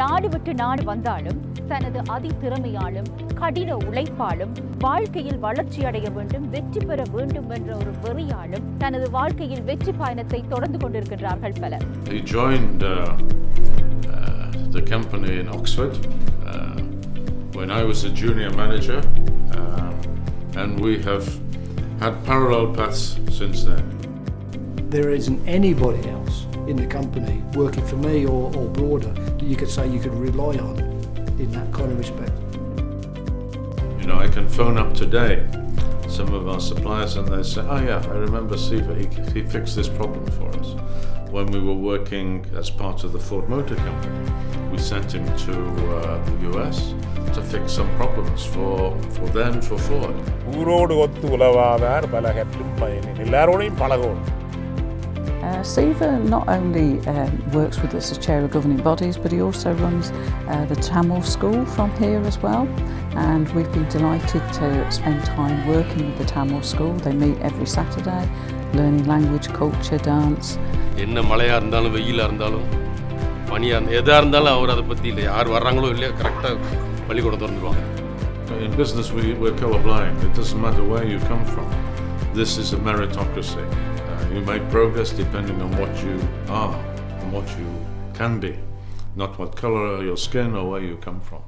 நாடு விட்டு நாடு வந்தாலும் தனது அதிதிறமையாலும் கடின உழைப்பாலும் வாழ்க்கையில் வளர்ச்சி அடைய வேண்டும் வெற்றி பெற வேண்டும் என்ற ஒரு வெறியாலும் தனது வாழ்க்கையில் வெற்றி பயணத்தை தொடர்ந்து கொண்டிருக்கின்றார்கள் பலர் He joined uh, uh, the company in Oxford uh, when I was a junior manager, um, and we have had parallel paths since then. There isn't anybody else in the company working for me or, or broader that you could say you could rely on in that kind of respect. You know, I can phone up today some of our suppliers and they say, oh yeah, I remember Siva, he, he fixed this problem for us. When we were working as part of the Ford Motor Company, we sent him to uh, the US to fix some problems for, for them, for Ford. ஊரோடு ஒத்து உலவாதார் பலகற்றும் பயனின் எல்லாரோடையும் பழகணும் Uh, SEVA not only um, works with us as chair of governing bodies, but he also runs uh, the Tamil school from here as well. And we've been delighted to spend time working with the Tamil school. They meet every Saturday, learning language, culture, dance. என்ன மழையாக இருந்தாலும் வெயிலாக இருந்தாலும் பனியாக இருந்தால் எதாக இருந்தாலும் அவர் அதை பற்றி இல்லை யார் வர்றாங்களோ இல்லையோ கரெக்டாக பள்ளிக்கூடம் திறந்துருவாங்க In business, we, we're colorblind. It doesn't matter where you come from. This is a meritocracy. You make progress depending on what you are and what you can be, not what color your skin or where you come from.